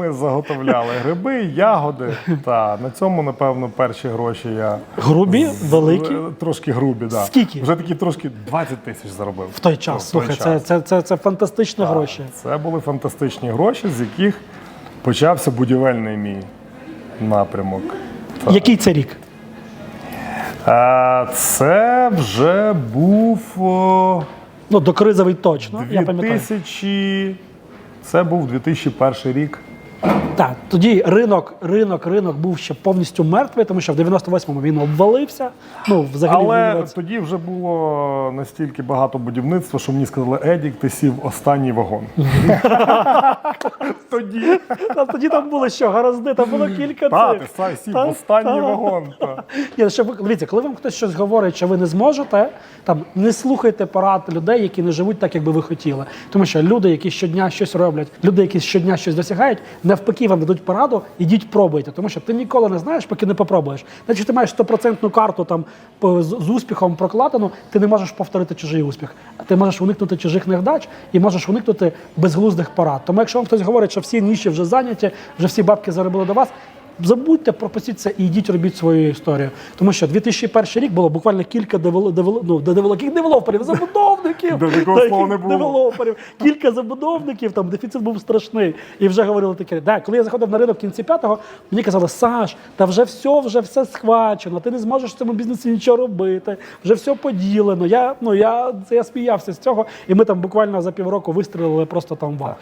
ми заготовляли гриби, ягоди. Та на цьому, напевно, перші гроші я Грубі, великі. Е, трошки грубі, да. Скільки? Вже такі трошки 20 тисяч заробив. В той час. в той Слухай, час. це, це, це, це фантастичні гроші. Це були фантастичні гроші, з яких почався будівельний мій напрямок. Так. Який це рік? Е, Це вже був о, Ну, до кризовий точно, я пам'ятаю. 2000... Це був 2001 рік. you. Так, тоді ринок, ринок, ринок був ще повністю мертвий, тому що в 98-му він обвалився. Ну, взагалі, Але 90 тоді вже було настільки багато будівництва, що мені сказали, Едік, ти сів останній вагон. Тоді. Тоді там було що, гаразди, там було кілька цих. ти сам сів Та, останній та. вагон. дивіться, коли вам хтось щось говорить, що ви не зможете, там не слухайте порад людей, які не живуть так, як би ви хотіли. Тому що люди, які щодня щось роблять, люди, які щодня щось досягають, навпаки вам дадуть пораду, ідіть пробуйте. Тому що ти ніколи не знаєш, поки не попробуєш. Значить, ти маєш стопроцентну карту там з, успіхом прокладену, ти не можеш повторити чужий успіх. А ти можеш уникнути чужих невдач і можеш уникнути безглуздих порад. Тому якщо вам хтось говорить, що всі ніші вже зайняті, вже всі бабки заробили до вас. Забудьте, пропустіть це і йдіть робіть свою історію. Тому що 2001 рік було буквально кілька девел, девел, ну, де- девелоперів, забудовників. Девелоперів, кілька забудовників, там дефіцит був страшний. І вже говорили таке. Да, коли я заходив на ринок в кінці п'ятого, мені казали, Саш, та вже все, вже все схвачено, ти не зможеш в цьому бізнесі нічого робити, вже все поділено. Я, ну, я, це я сміявся з цього, і ми там буквально за півроку вистрілили просто там вау.